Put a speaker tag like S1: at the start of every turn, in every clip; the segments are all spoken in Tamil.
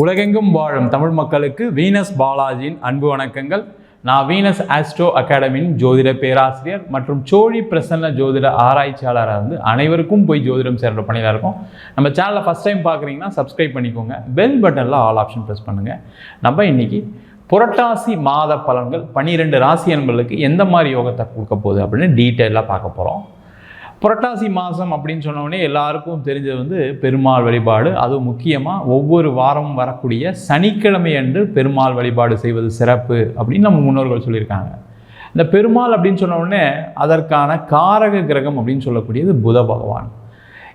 S1: உலகெங்கும் வாழும் தமிழ் மக்களுக்கு வீனஸ் பாலாஜியின் அன்பு வணக்கங்கள். நான் வீனஸ் ஆஸ்ட்ரோ அகாடமியின் ஜோதிட பேராசிரியர் மற்றும் சோழி பிரசன்ன ஜோதிட ஆராய்ச்சியாளராக இருந்து அனைவருக்கும் போய் ஜோதிடம் சேர்ற பணியில் இருக்கும். நம்ம சேனலை ஃபஸ்ட் டைம் பார்க்குறீங்கன்னா சப்ஸ்கிரைப் பண்ணிக்கோங்க. பெல் பட்டனில் ஆல் ஆப்ஷன் ப்ரெஸ் பண்ணுங்கள் நம்ம இன்னைக்கு புரட்டாசி மாத பலன்கள் பன்னிரெண்டு ராசி அன்பர்களுக்கு எந்த மாதிரி யோகத்தை கொடுக்க போகுது அப்படின்னு டீட்டெயிலாக பார்க்க போகிறோம் புரட்டாசி மாதம் அப்படின்னு சொன்னோடனே எல்லாருக்கும் தெரிஞ்சது வந்து பெருமாள் வழிபாடு. அதுவும் முக்கியமாக ஒவ்வொரு வாரமும் வரக்கூடிய சனிக்கிழமை அன்று பெருமாள் வழிபாடு செய்வது சிறப்பு அப்படின்னு நம்ம முன்னோர்கள் சொல்லியிருக்காங்க. இந்த பெருமாள் அப்படின்னு சொன்ன உடனே அதற்கான காரக கிரகம் அப்படின்னு சொல்லக்கூடியது புத பகவான்.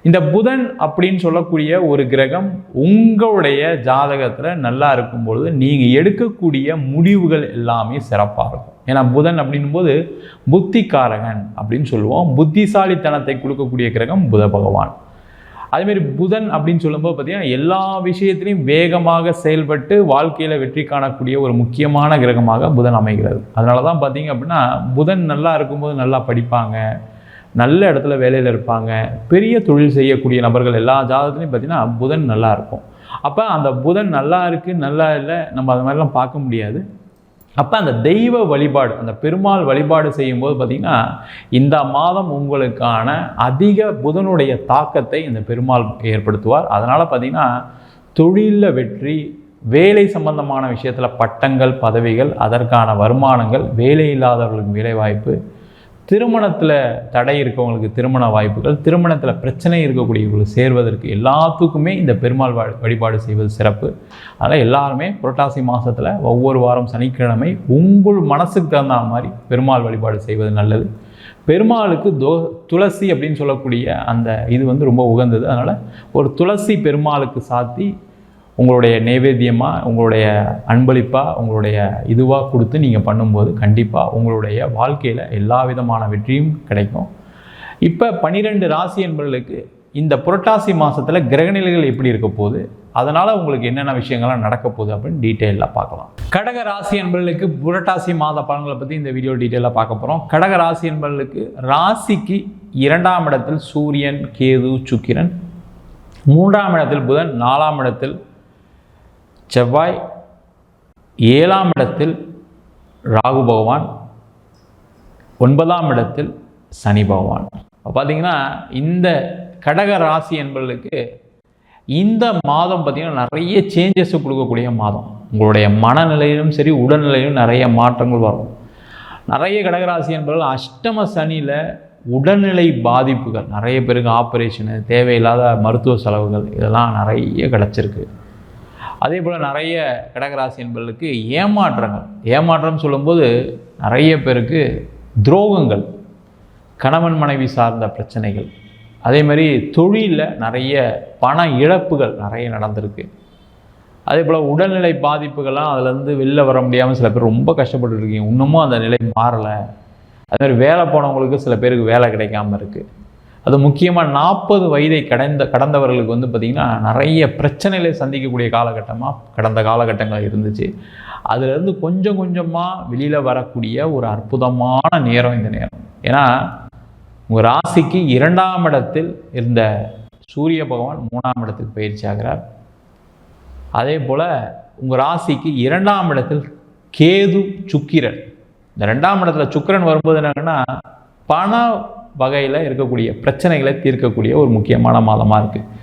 S1: இந்த புதன் அப்படின்னு சொல்லக்கூடிய ஒரு கிரகம் உங்களுடைய ஜாதகத்தில் நல்லா இருக்கும் பொழுது நீங்கள் எடுக்கக்கூடிய முடிவுகள் எல்லாமே சிறப்பாக இருக்கும். ஏன்னா புதன் அப்படின்னும் போது அப்படின்னு சொல்லுவோம். புத்திசாலித்தனத்தை கொடுக்கக்கூடிய கிரகம் புத பகவான். அதேமாரி புதன் அப்படின்னு சொல்லும்போது பார்த்தீங்கன்னா எல்லா விஷயத்திலையும் வேகமாக செயல்பட்டு வாழ்க்கையில் வெற்றி காணக்கூடிய ஒரு முக்கியமான கிரகமாக புதன் அமைகிறது. அதனால தான் பார்த்தீங்க அப்படின்னா புதன் நல்லா இருக்கும்போது நல்லா படிப்பாங்க. நல்ல இடத்துல வேலையில் இருப்பாங்க. பெரிய தொழில் செய்யக்கூடிய நபர்கள் எல்லா ஜாதகத்துலையும் பார்த்தீங்கன்னா புதன் நல்லா இருக்கும். அப்போ அந்த புதன் நல்லா இருக்குது நல்லா இல்லை நம்ம அது மாதிரிலாம் பார்க்க முடியாது. அப்போ அந்த தெய்வ வழிபாடு அந்த பெருமாள் வழிபாடு செய்யும்போது பார்த்திங்கன்னா இந்த மாதம் உங்களுக்கான அதிக புதனுடைய தாக்கத்தை இந்த பெருமாள் ஏற்படுத்துவார். அதனால் பார்த்திங்கன்னா தொழிலில் வெற்றி வேலை சம்பந்தமான விஷயத்தில் பட்டங்கள் பதவிகள் அதற்கான வருமானங்கள் வேலை இல்லாதவர்களுக்கு வேலைவாய்ப்பு திருமணத்தில் தடை இருக்கவங்களுக்கு திருமண வாய்ப்புகள் திருமணத்தில் பிரச்சனை இருக்கக்கூடியவங்களுக்கு சேர்வதற்கு எல்லாத்துக்குமே இந்த பெருமாள் வழிபாடு செய்வது சிறப்பு. அதனால் எல்லாருமே புரட்டாசி மாதத்தில் ஒவ்வொரு வாரம் சனிக்கிழமை உங்கள் மனசுக்கு தகுந்த மாதிரி பெருமாள் வழிபாடு செய்வது நல்லது. பெருமாளுக்கு தோ துளசி அப்படின்னு சொல்லக்கூடிய அந்த இது வந்து ரொம்ப உகந்தது. அதனால் ஒரு துளசி பெருமாளுக்கு சாத்தி உங்களுடைய நைவேத்தியமாக உங்களுடைய அன்பளிப்பாக உங்களுடைய இதுவாக கொடுத்து நீங்கள் பண்ணும்போது கண்டிப்பாக உங்களுடைய வாழ்க்கையில் எல்லா விதமான வெற்றியும் கிடைக்கும். இப்போ பன்னிரெண்டு ராசி என்பவர்களுக்கு இந்த புரட்டாசி மாதத்தில் கிரகநிலைகள் எப்படி இருக்க போகுது? அதனால் உங்களுக்கு என்னென்ன விஷயங்கள்லாம் நடக்க போகுது அப்படின்னு டீட்டெயிலாக பார்க்கலாம். கடக ராசி என்பவர்களுக்கு புரட்டாசி மாத பலன்களை பற்றி இந்த வீடியோ டீட்டெயிலாக பார்க்க போகிறோம் கடக ராசி என்பவர்களுக்கு ராசிக்கு இரண்டாம் இடத்தில் சூரியன் கேது சுக்கிரன். மூன்றாம் இடத்தில் புதன் நாலாம் இடத்தில் செவ்வாய் ஏழாம் இடத்தில் ராகு பகவான் ஒன்பதாம் இடத்தில் சனி பகவான். இப்போ பார்த்தீங்கன்னா இந்த கடக ராசி என்பவர்களுக்கு இந்த மாதம் பார்த்திங்கன்னா நிறைய சேஞ்சஸ் கொடுக்கக்கூடிய மாதம். உங்களுடைய மனநிலையிலும் சரி உடல்நிலையிலும் நிறைய மாற்றங்கள் வரும். நிறைய கடகராசி என்பவர்கள் அஷ்டம சனியில் உடல்நிலை பாதிப்புகள். நிறைய பேருக்கு ஆப்ரேஷனு தேவையில்லாத மருத்துவ செலவுகள் இதெல்லாம் நிறைய கிடச்சிருக்கு. அதே போல் நிறைய கடகராசி என்பவர்களுக்கு ஏமாற்றங்கள். ஏமாற்றம் சொல்லும்போது நிறைய பேருக்கு துரோகங்கள் கணவன் மனைவி சார்ந்த பிரச்சனைகள். அதே மாதிரி தொழிலில் நிறைய பண இழப்புகள் நிறைய நடந்திருக்கு. அதே போல் உடல்நிலை பாதிப்புகள்லாம் அதுலேருந்து வெளில வர முடியாமல் சில பேர் ரொம்ப கஷ்டப்பட்டு இருக்கீங்க. இன்னமும் அந்த நிலை மாறலை. அதே மாதிரி வேலை போனவங்களுக்கு சில பேருக்கு வேலை கிடைக்காம இருக்குது அது முக்கியமாக நாற்பது வயதை கடந்த கடந்தவர்களுக்கு வந்து பார்த்திங்கன்னா நிறைய பிரச்சனைகளை சந்திக்கக்கூடிய காலகட்டமாக கடந்த காலகட்டங்கள் இருந்துச்சு. அதுலேருந்து கொஞ்சம் கொஞ்சமாக வெளியில் வரக்கூடிய ஒரு அற்புதமான நேரம் இந்த நேரம். ஏன்னா உங்கள் ராசிக்கு இரண்டாம் இடத்தில் இருந்த சூரிய பகவான் மூணாம் இடத்துக்கு பயிற்சி ஆகிறார். அதே போல் உங்கள் ராசிக்கு இரண்டாம் இடத்தில் கேது சுக்கிரன். இந்த ரெண்டாம் இடத்துல சுக்கிரன் வரும்போது என்னங்கன்னா பண வகையில் இருக்கக்கூடிய பிரச்சனைகளை தீர்க்கக்கூடிய ஒரு முக்கியமான மாதமாக இருக்குது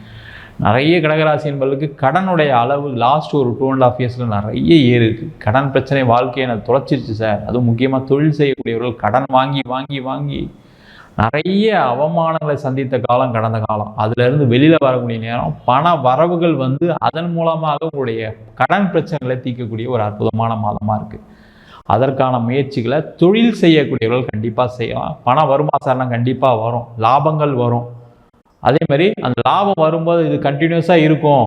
S1: நிறைய கடகராசி என்பவர்களுக்கு கடனுடைய அளவு லாஸ்ட் ஒரு டூ அண்ட் ஆஃப் இயர்ஸில் நிறைய ஏறிருக்கு கடன் பிரச்சனை வாழ்க்கையை நான் தொலைச்சிருச்சு சார் அதுவும் முக்கியமாக தொழில் செய்யக்கூடியவர்கள் கடன் வாங்கி வாங்கி வாங்கி நிறைய அவமானங்களை சந்தித்த காலம் கடந்த காலம். அதிலிருந்து வெளியில் வரக்கூடிய நேரம் பண வரவுகள் வந்து அதன் மூலமாக உங்களுடைய கடன் பிரச்சனைகளை தீர்க்கக்கூடிய ஒரு அற்புதமான மாதமாக இருக்குது அதற்கான முயற்சிகளை தொழில் செய்யக்கூடியவர்கள் கண்டிப்பாக செய்யலாம். பணம் வருமா சார்னா கண்டிப்பாக வரும். லாபங்கள் வரும். அதே மாதிரி அந்த லாபம் வரும்போது இது கண்டினியூஸாக இருக்கும்.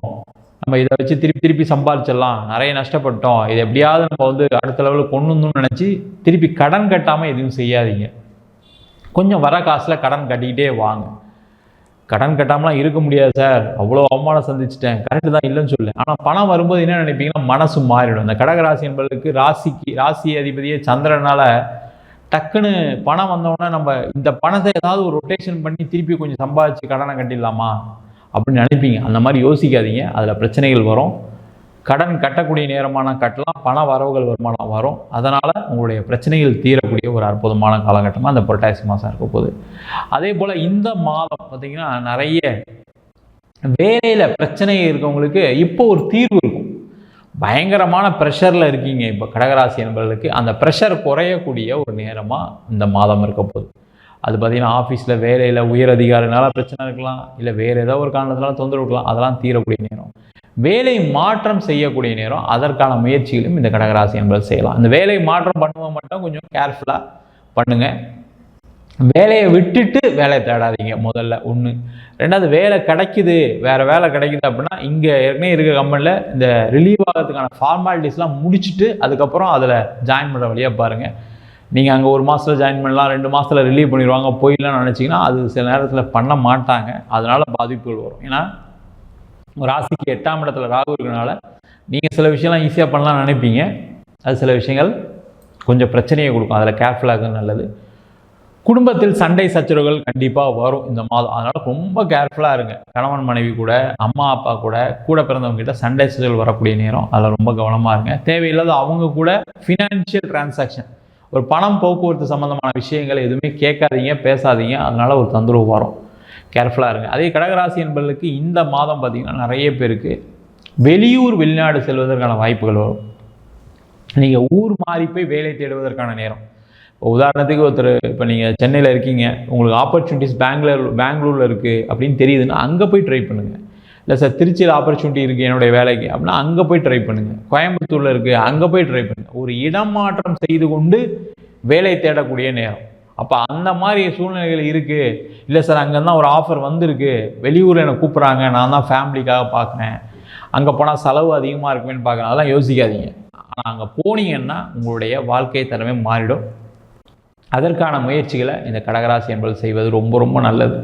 S1: நம்ம இதை வச்சு திருப்பி திருப்பி சம்பாதிச்சிடலாம் நிறைய நஷ்டப்பட்டோம். இது எப்படியாவது நம்ம வந்து அடுத்த லெவலில் கொண்டு நினச்சி திருப்பி கடன் கட்டாமல் எதுவும் செய்யாதீங்க. கொஞ்சம் வர காசில் கடன் கட்டிக்கிட்டே வாங்க. கடன் கட்டாமலாம் இருக்க முடியாது சார் அவ்வளோ அவமானம் சந்திச்சிட்டேன். கரெக்டு தான் இல்லைன்னு சொல்லு. ஆனால் பணம் வரும்போது என்ன நினைப்பீங்கன்னா மனசு மாறிடும். இந்த கடகராசி என்பதற்கு ராசிக்கு ராசி அதிபதியே சந்திரனால் டக்குன்னு பணம் வந்தோடனே நம்ம இந்த பணத்தை ஏதாவது ஒரு ரொட்டேஷன் பண்ணி திருப்பி கொஞ்சம் சம்பாதிச்சு கடனை கட்டிடலாமா? அப்படின்னு நினைப்பீங்க. அந்த மாதிரி யோசிக்காதீங்க. அதில் பிரச்சனைகள் வரும். கடன் கட்டக்கூடிய நேரமான கட்டலாம் பண வரவுகள் வருமானம் வரும். அதனால் உங்களுடைய பிரச்சனைகள் தீரக்கூடிய ஒரு அற்புதமான காலகட்டமாக அந்த புரட்டாசி மாதம் இருக்க போகுது. அதே போல் இந்த மாதம் பார்த்திங்கன்னா நிறைய வேலையில் பிரச்சனை இருக்கவங்களுக்கு இப்போ ஒரு தீர்வு இருக்கும். பயங்கரமான ப்ரெஷரில் இருக்கீங்க. இப்போ கடகராசி என்பவர்களுக்கு அந்த ப்ரெஷர் குறையக்கூடிய ஒரு நேரமாக இந்த மாதம் இருக்க போகுது. அது பார்த்திங்கன்னா ஆஃபீஸில் வேலையில் உயர் அதிகாரினால பிரச்சனை இருக்கலாம். இல்லை வேறு ஏதோ ஒரு காரணத்தினால தொந்தரவு இருக்கலாம். அதெல்லாம் தீரக்கூடிய நேரம். வேலை மாற்றம் செய்யக்கூடிய நேரம் அதற்கான முயற்சிகளும் இந்த கடகராசி என்பது செய்யலாம். இந்த வேலை மாற்றம் பண்ணுவோம் மட்டும் கொஞ்சம் கேர்ஃபுல்லாக பண்ணுங்கள் வேலையை விட்டுட்டு வேலையை தேடாதீங்க முதல்ல ஒன்று ரெண்டாவது வேலை கிடைக்குது வேறு வேலை கிடைக்குது அப்படின்னா இங்கே ஏற்கனவே இருக்கிற கம்பெனியில் இந்த ரிலீவ் ஆகிறதுக்கான ஃபார்மாலிட்டிஸ்லாம் முடிச்சுட்டு அதுக்கப்புறம் அதில் ஜாயின் பண்ணுற வழியாக பாருங்கள் நீங்கள் அங்கே ஒரு மாதத்தில் ஜாயின் பண்ணலாம் ரெண்டு மாதத்தில் ரிலீவ் பண்ணிடுவாங்க போயிடலாம்னு நினச்சிங்கன்னா அது சில நேரத்தில் பண்ண மாட்டாங்க. அதனால் பாதிப்புகள் வரும். ஏன்னா ராசிக்கு எட்டாம் இடத்துல ராகு இருக்கிறனால நீங்கள் சில விஷயம்லாம் ஈஸியாக பண்ணலாம்னு நினைப்பீங்க. அது சில விஷயங்கள் கொஞ்சம் பிரச்சனையை கொடுக்கும். அதில் கேர்ஃபுல்லாக நல்லது. குடும்பத்தில் சண்டை சச்சரவுகள் கண்டிப்பாக வரும் இந்த மாதம். அதனால் ரொம்ப கேர்ஃபுல்லாக இருங்க. கணவன் மனைவி கூட அம்மா அப்பா கூட கூட பிறந்தவங்க கிட்ட சண்டை சச்சரவுகள் வரக்கூடிய நேரம். அதில் ரொம்ப கவனமாக இருங்க. தேவையில்லாத அவங்க கூட ஃபினான்ஷியல் டிரான்சாக்ஷன் ஒரு பணம் போக்குவரத்து சம்மந்தமான விஷயங்கள் எதுவுமே கேட்காதீங்க பேசாதீங்க. அதனால் ஒரு தொந்தரவு வரும். கேர்ஃபுல்லாக இருங்க. அதே கடகராசி என்பதற்கு இந்த மாதம் பார்த்திங்கன்னா நிறைய பேருக்கு வெளியூர் வெளிநாடு செல்வதற்கான வாய்ப்புகள் வரும். நீங்கள் ஊர் மாறி போய் வேலை தேடுவதற்கான நேரம். இப்போ உதாரணத்துக்கு ஒருத்தர் இப்போ நீங்கள் சென்னையில் இருக்கீங்க உங்களுக்கு ஆப்பர்ச்சுனிட்டிஸ் பெங்களூர் பெங்களூரில் இருக்குது அப்படின்னு தெரியுதுன்னா அங்கே போய் ட்ரை பண்ணுங்கள் இல்லை சார் திருச்சியில் ஆப்பர்ச்சுனிட்டி இருக்குது என்னுடைய வேலைக்கு அப்படின்னா அங்கே போய் ட்ரை பண்ணுங்கள் கோயம்புத்தூரில் இருக்குது அங்கே போய் ட்ரை பண்ணுங்கள் ஒரு இடம் மாற்றம் செய்து கொண்டு வேலை தேடக்கூடிய நேரம். அப்போ அந்த மாதிரி சூழ்நிலைகள் இருக்குது இல்லை சார் அங்கே தான் ஒரு ஆஃபர் வந்திருக்கு. வெளியூரில் என்னை கூப்பிட்றாங்க. நான் தான் ஃபேமிலிக்காக பார்க்குறேன். அங்கே போனால் செலவு அதிகமாக இருக்குமேன்னு பார்க்குறேன். அதெல்லாம் யோசிக்காதீங்க. ஆனால் அங்கே போனீங்கன்னா உங்களுடைய வாழ்க்கை தரமே மாறிடும். அதற்கான முயற்சிகளை இந்த கடகராசி என்பது செய்வது ரொம்ப ரொம்ப நல்லது.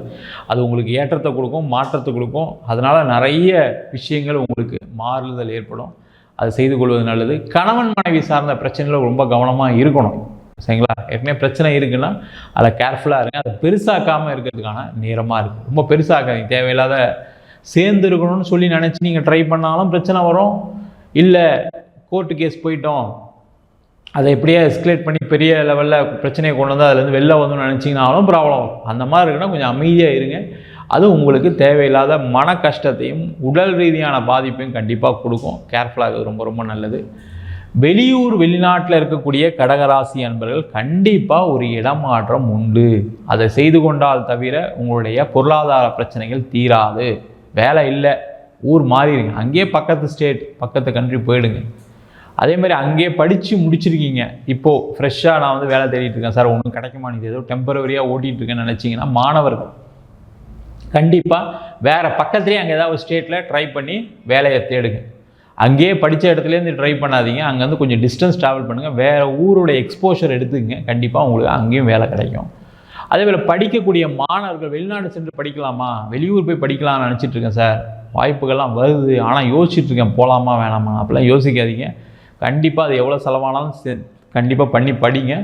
S1: அது உங்களுக்கு ஏற்றத்தை கொடுக்கும் மாற்றத்தை கொடுக்கும். அதனால் நிறைய விஷயங்கள் உங்களுக்கு மாறுதல் ஏற்படும். அதை செய்து கொள்வது நல்லது. கணவன் மனைவி சார்ந்த பிரச்சனைகள் ரொம்ப கவனமாக இருக்கணும். சரிங்களா? ஏற்கனவே பிரச்சனை இருக்குன்னா அதில் கேர்ஃபுல்லாக இருங்க. அதை பெருசாக்காமல் இருக்கிறதுக்கான நேரமாக இருக்குது ரொம்ப பெருசாக்காதீங்க. தேவையில்லாத சேர்ந்து இருக்கணும்னு சொல்லி நினச்சி நீங்கள் ட்ரை பண்ணாலும் பிரச்சனை வரும். இல்லை கோர்ட்டு கேஸ் போயிட்டோம். அதை எப்படியே எஸ்கலேட் பண்ணி பெரிய லெவலில் பிரச்சனையை கொண்டு வந்து அதுலேருந்து வெளில வந்து நினச்சிங்கனாலும் ப்ராப்ளம் வரும். அந்த மாதிரி இருக்குன்னா கொஞ்சம் அமைதியாக இருங்க. அது உங்களுக்கு தேவையில்லாத மன கஷ்டத்தையும் உடல் ரீதியான பாதிப்பையும் கண்டிப்பாக கொடுக்கும். கேர்ஃபுல்லாக ரொம்ப ரொம்ப நல்லது. வெளியூர் வெளிநாட்டில் இருக்கக்கூடிய கடகராசி அன்பர்கள் கண்டிப்பாக ஒரு இடமாற்றம் உண்டு. அதை செய்து கொண்டால் தவிர உங்களுடைய பொருளாதார பிரச்சனைகள் தீராது. வேலை இல்லை. ஊர் மாறிடுங்க அங்கேயே பக்கத்து ஸ்டேட் பக்கத்து கண்ட்ரி போயிடுங்க. அதே மாதிரி அங்கேயே படித்து முடிச்சிருக்கீங்க. இப்போது ஃப்ரெஷ்ஷாக நான் வந்து வேலை தேடிட்டு இருக்கேன். சார் ஒன்றும் கிடைக்குமா? நீங்கள் ஏதோ டெம்பரவரியாக ஓட்டிகிட்டு இருக்கேன்னு நினச்சிங்கன்னா மாணவர்கள் கண்டிப்பாக வேறு பக்கத்துலேயே அங்கே ஏதாவது ஸ்டேட்டில் ட்ரை பண்ணி வேலையை தேடுங்க. அங்கேயே படித்த இடத்துலேருந்து ட்ரை பண்ணாதீங்க. அங்கேருந்து கொஞ்சம் டிஸ்டன்ஸ் ட்ராவல் பண்ணுங்கள் வேறு ஊரோட எக்ஸ்போஷர் எடுத்துக்கங்க. கண்டிப்பாக உங்களுக்கு அங்கேயும் வேலை கிடைக்கும். அதே போல் படிக்கக்கூடிய மாணவர்கள் வெளிநாடு சென்று படிக்கலாமா? வெளியூர் போய் படிக்கலாம்னு நினச்சிட்டு இருக்கேன் சார் வாய்ப்புகள்லாம் வருது. ஆனால் யோசிச்சுட்டு இருக்கேன். போகலாமா வேணாமா? அப்படிலாம் யோசிக்காதீங்க. கண்டிப்பாக அது எவ்வளோ செலவானாலும் கண்டிப்பாக பண்ணி படிங்க.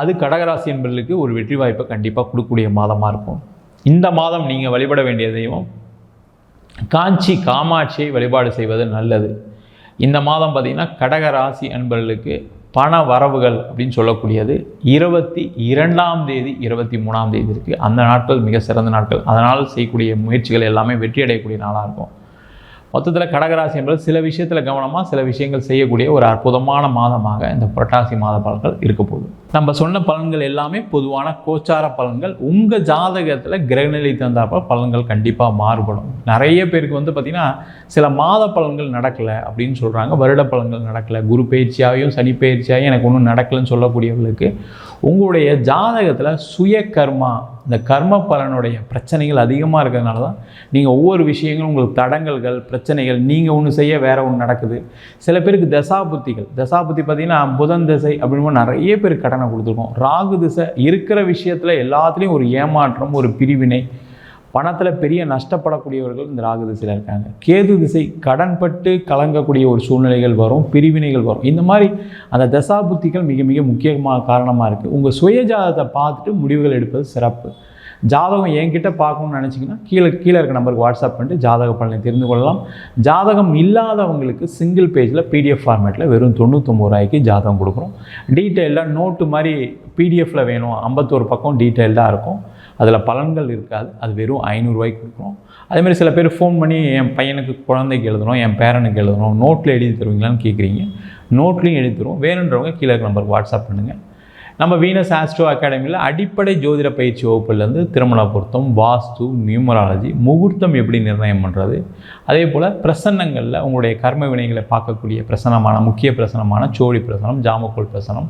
S1: அது கடகராசி என்பர்களுக்கு ஒரு வெற்றி வாய்ப்பை கண்டிப்பாக கொடுக்கக்கூடிய மாதமாக இருக்கும். இந்த மாதம் நீங்கள் வழிபட வேண்டிய தெய்வம் காஞ்சி காமாட்சியை வழிபாடு செய்வது நல்லது. இந்த மாதம் பார்த்திங்கன்னா கடகராசி அன்பர்களுக்கு பண வரவுகள் அப்படின்னு சொல்லக்கூடியது. இருபத்தி இரண்டாம் தேதி இருபத்தி மூணாம் தேதி இருக்குது அந்த நாட்கள் மிக சிறந்த நாட்கள். அதனால் செய்யக்கூடிய முயற்சிகள் எல்லாமே வெற்றியடையக்கூடிய நாளாக இருக்கும். மொத்தத்தில் கடகராசி என்பது சில விஷயத்தில் கவனமாக சில விஷயங்கள் செய்யக்கூடிய ஒரு அற்புதமான மாதமாக இந்த புரட்டாசி மாத பலன்கள் இருக்க போகுது. நம்ம சொன்ன பலன்கள் எல்லாமே பொதுவான கோச்சார பலன்கள். உங்கள் ஜாதகத்தில் கிரகநிலை தந்தாப்ப பலன்கள் கண்டிப்பாக மாறுபடும். நிறைய பேருக்கு வந்து பார்த்திங்கன்னா சில மாத பலன்கள் நடக்கலை அப்படின்னு சொல்கிறாங்க வருட பலன்கள் நடக்கலை. குரு பயிற்சியாகவும் சனி பயிற்சியாகவும் எனக்கு ஒன்றும் நடக்கலைன்னு சொல்லக்கூடியவர்களுக்கு உங்களுடைய ஜாதகத்தில் சுய கர்மா இந்த கர்ம பலனுடைய பிரச்சனைகள் அதிகமாக இருக்கிறதுனால தான் நீங்கள் ஒவ்வொரு விஷயங்களும் உங்களுக்கு தடங்கல்கள் பிரச்சனைகள் நீங்கள் ஒன்று செய்ய வேறு ஒன்று நடக்குது. சில பேருக்கு தசாபுத்திகள். தசாபுத்தி பார்த்திங்கன்னா புதன் திசை அப்படின்னு நிறைய பேர் கடனை கொடுத்துருக்கோம். ராகு திசை இருக்கிற விஷயத்தில் எல்லாத்துலேயும் ஒரு ஏமாற்றம் ஒரு பிரிவினை பணத்தில் பெரிய நஷ்டப்படக்கூடியவர்கள் இந்த ராகு திசையில் இருக்காங்க. கேது திசை கடன்பட்டு கலங்கக்கூடிய ஒரு சூழ்நிலைகள் வரும் பிரிவினைகள் வரும். இந்த மாதிரி அந்த தசாபுத்திகள் மிக மிக முக்கியமாக காரணமாக இருக்குது உங்கள் சுயஜாதத்தை பார்த்துட்டு முடிவுகள் எடுப்பது சிறப்பு. ஜாதகம் என்கிட்ட பார்க்கணும்னு நினச்சிங்கன்னா கீழே கீழே இருக்க நம்பருக்கு வாட்ஸ்அப் பண்ணிட்டு ஜாதக பலனை தெரிந்து கொள்ளலாம். ஜாதகம் இல்லாதவங்களுக்கு சிங்கிள் பேஜில் பிடிஎஃப் ஃபார்மேட்டில் வெறும் தொண்ணூற்றொம்பது ரூபாய்க்கு ஜாதகம் கொடுக்குறோம். டீட்டெயிலாக நோட்டு மாதிரி பிடிஎஃப்பில் வேணும். ஐம்பத்தோரு பக்கம் டீட்டெயில்டாக இருக்கும். அதில் பலன்கள் இருக்காது. அது வெறும் ஐநூறுரூவாய்க்கு கொடுக்குறோம். அதேமாதிரி சில பேர் ஃபோன் பண்ணி என் பையனுக்கு குழந்தைக்கு எழுதணும் என் பேரனுக்கு எழுதணும் நோட்டில் எழுதி தருவீங்களான்னு கேட்குறீங்க நோட்லேயும் எழுதி தருவோம். வேணுன்றவங்க கீழே இருக்க நம்பருக்கு வாட்ஸ்அப் பண்ணுங்கள் நம்ம வீனஸ் ஆஸ்ட்ரோ அகாடமியில் அடிப்படை ஜோதிட பயிற்சி வகுப்புலேருந்து திருமண பொருத்தம் வாஸ்து நியூமராலஜி முகூர்த்தம் எப்படி நிர்ணயம் பண்ணுறது அதே போல் பிரசன்னங்களில் உங்களுடைய கர்ம வினைகளை பார்க்கக்கூடிய பிரசனமான முக்கிய பிரசனமான சோழி பிரசனம் ஜாமக்கோல் பிரசனம்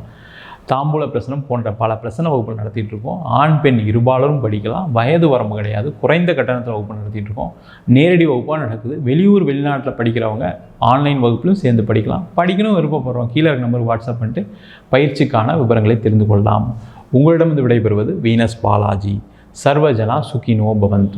S1: தாம்பூல பிரசனம் போன்ற பல பிரசன வகுப்புகள் நடத்திட்டு இருக்கோம் ஆண் பெண் இருபாலரும் படிக்கலாம். வயது வரம்பு கிடையாது. குறைந்த கட்டணத்தில் வகுப்பு நடத்திட்டு இருக்கோம் நேரடி வகுப்பாக நடக்குது. வெளியூர் வெளிநாட்டில் படிக்கிறவங்க ஆன்லைன் வகுப்பிலும் சேர்ந்து படிக்கலாம். படிக்கணும் விருப்பப்படுறோம். கீழே இருக்க நம்பர் வாட்ஸ்அப் பண்ணிட்டு பயிற்சிக்கான விவரங்களை தெரிந்து கொள்ளலாம். உங்களிடமிருந்து விடைபெறுவது வீனஸ் பாலாஜி. சர்வஜனா சுகினோ பவந்து.